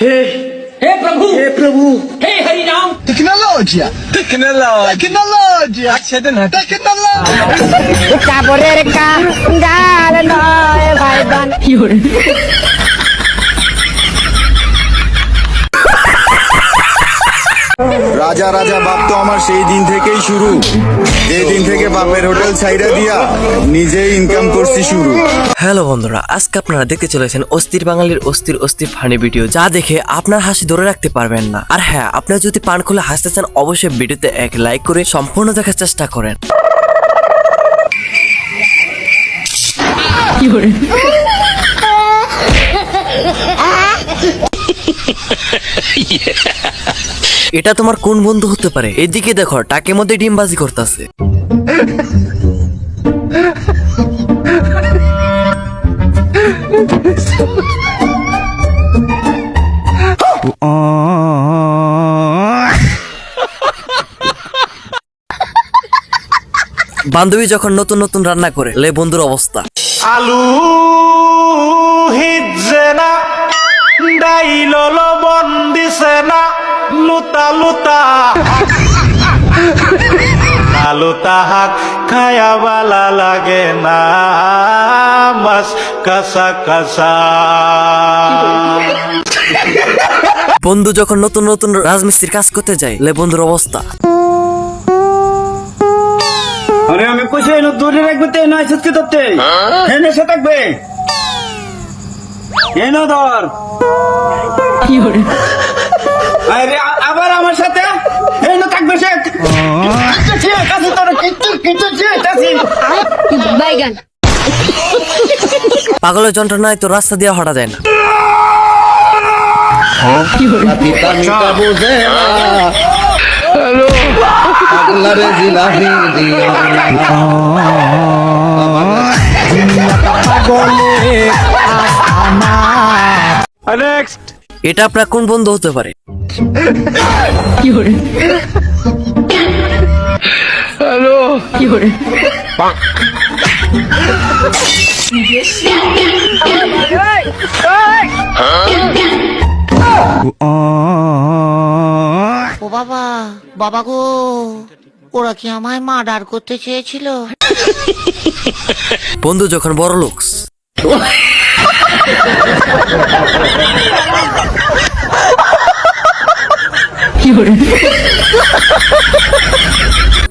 हे हे प्रभु हे प्रभु हे हरि नाम technology technology technology अच्छे दिन है टेक्नोलॉजी का बोले रे का गाल नॉय भाई बन রাজা রাজা বাপ তো আমার সেই দিন থেকেই শুরু। যে দিন থেকে বাপের হোটেল ছাইরা দিয়া নিজেই ইনকাম করছি শুরু। হ্যালো বন্ধুরা আজকে আপনারা দেখতে চলেছেন অস্থির বাঙালির অস্থির অস্থির ফানি ভিডিও যা দেখে আপনার হাসি ধরে রাখতে পারবেন না। আর হ্যাঁ আপনারা যদি পান খুলে হাসতে চান অবশ্যই ভিডিওতে এক লাইক করে সম্পূর্ণ দেখার চেষ্টা করেন। এটা তোমার কোন বন্ধু হতে পারে? এদিকে দেখো, টাকের মধ্যে ডিমবাজি করতেছে। বান্ধবী যখন নতুন নতুন রান্না করে, লে বন্ধুর অবস্থা। আলু হিজছে লুতা লুতা। আলুতা হাক খায়া বালা লাগে না। মাস কাসা কাসা বন্ধু যখন নতুন নতুন রাজমিস্ত্রির কাজ করতে যায় লে বন্ধুর অবস্থা। আরে আমি কইছি এনো দূরে রাখবে তে নয় সত্যি তত্তে হেনে সে থাকবে। এনো ধর? আরে আবার আমার সাথে? এনো থাকবে সে কিচ্ছু কাছে তোর কিচ্ছু কিচ্ছু কাছে বাইগান পাগলের যন্ত্রণায় তো রাস্তা দিয়ে হটা যায় না। নেক্সট এটা আপনার কোন বন্ধু হতে পারে? কি করে হ্যালো! কি করে ও বাবা বাবা গো ওরা কি আমায় মার্ডার করতে চেয়েছিল? বন্ধু যখন বড় লোকস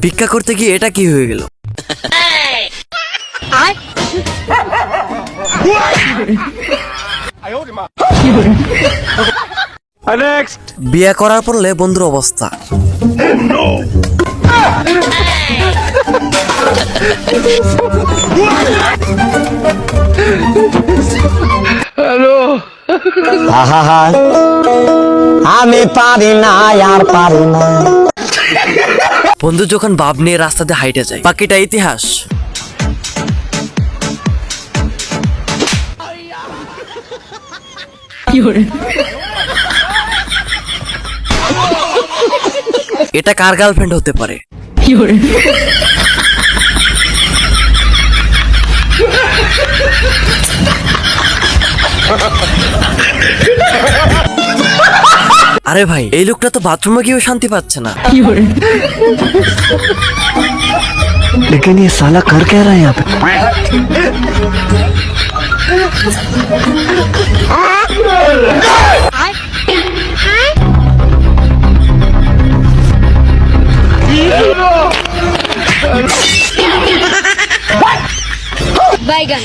ভিক্ষা করতে গিয়ে এটা কি হয়ে গেল? বিয়ে করার পরলে বন্ধুর অবস্থা। আমি পারি না আর পারি না। বন্ধু যখন বাপ নিয়ে রাস্তাতে হাইটে যায় বাকিটা ইতিহাস। এটা কার গার্লফ্রেন্ড হতে পারে? আরে ভাই এই লোকটা তো বাথরুমে গিয়েও শান্তি পাচ্ছে না लेकिन ये साला कर क्या रहा है यहाँ पे বাইগান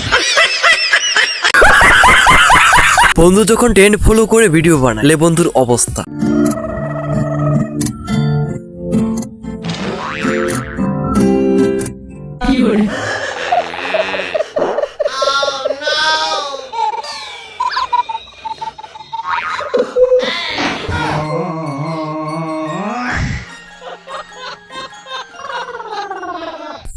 বন্ধু যখন ট্রেন্ড ফলো করে ভিডিও বানায় বন্ধুর অবস্থা।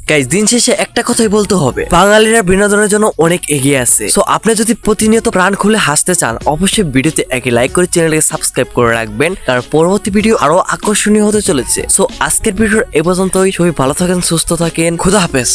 গাইজ দিন শেষে একটা কথাই বলতে হবে। বাঙালিরা বিনোদনের জন্য অনেক এগিয়ে আছে। তো আপনি যদি প্রতিনিয়ত প্রাণ খুলে হাসতে চান, অবশ্যই ভিডিওতে একই লাইক করে চ্যানেলকে সাবস্ক্রাইব করে রাখবেন। কারণ পরবর্তী ভিডিও আরও আকর্ষণীয় হতে চলেছে। সো আজকের ভিডিওর এ পর্যন্তই। সবাই ভালো থাকেন, সুস্থ থাকেন। খুদা হাফেজ।